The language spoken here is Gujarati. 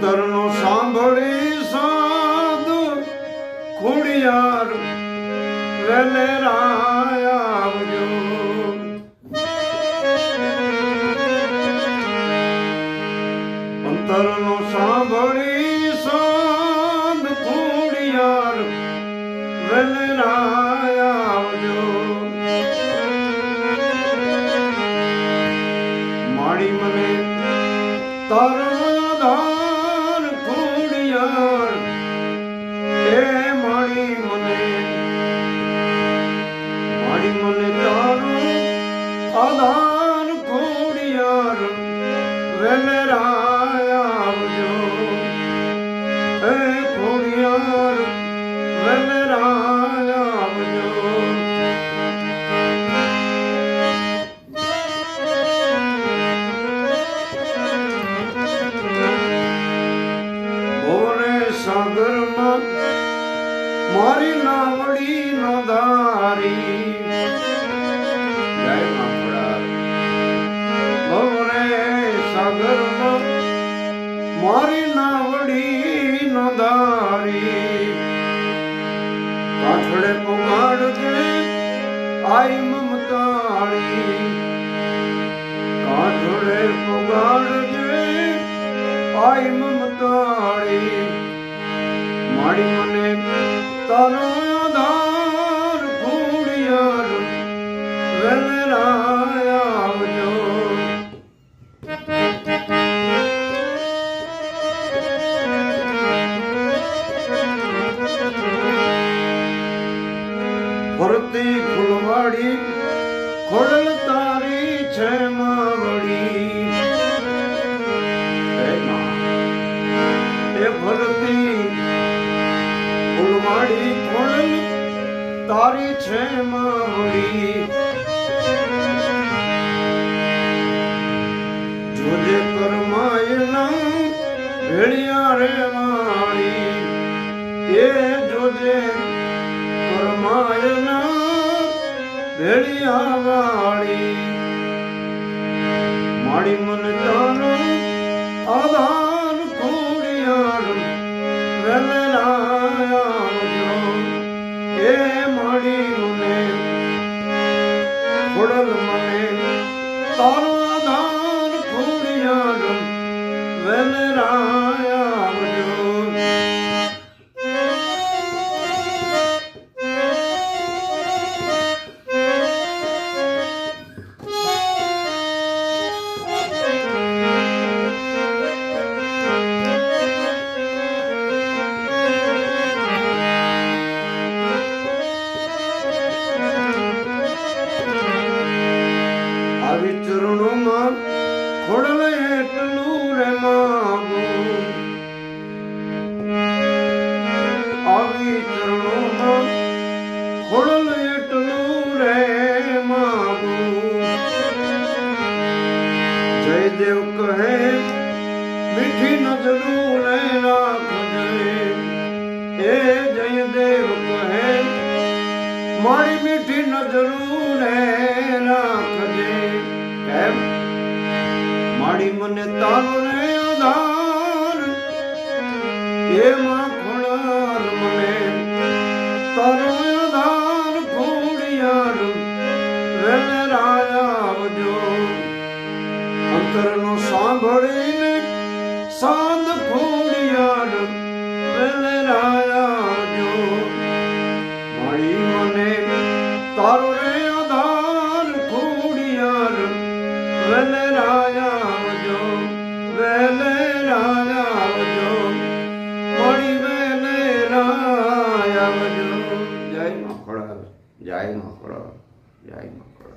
અંતરનો સાંભળી સાધુ ખોડિયાર વેલે આવજો. અંતરનો સાંભળી સાધ ખોડિયાર વેલે આવજો. માડી મને તારો આધાર ખોડિયાર વેલરાય આવજો એ ખોડિયાર વેલરાય આવજો ભોરે સાગરમાં મારી નાવડી નો ધારી જય મા સાગરમાં મારી નાવડી નો ધારી કાઠડે પોગાડજે આઈ મમતાળી. કાઠડે પોગાડજે આઈ મમતાળી. માડી મને તારો ફૂલવાડી ખોડલ તારી છે માવડી. એ ભરતી ફૂલવાડી ખોડલ તારી છે માવડી જોજે કરમાયના ભેળિયા રે વાળી એ જોજે ભેળિયા વાળી માડી મન તારો આધાર ખોડિયાર વેલરાય એ માડી મને ખોડલ મને તારો વેલરાય ખોડલ એટલું રે આવી ચરણોમાં ખોડલ એટલું રે જયદેવ કહે, મીઠી નજરું લે રાખજે. એ જયદેવ કહે, મારી મને તારો આધાર એ માખણાર મને. તારો આધાર ખોડિયાર વેલરાય આવજો. અંતરનો સાંભળીને સાંદ ખોડિયાર વેલરાય આવજો. મળી મને તારો આધાર ખોડિયાર વેલરાય વેલરાય આવજો જય મા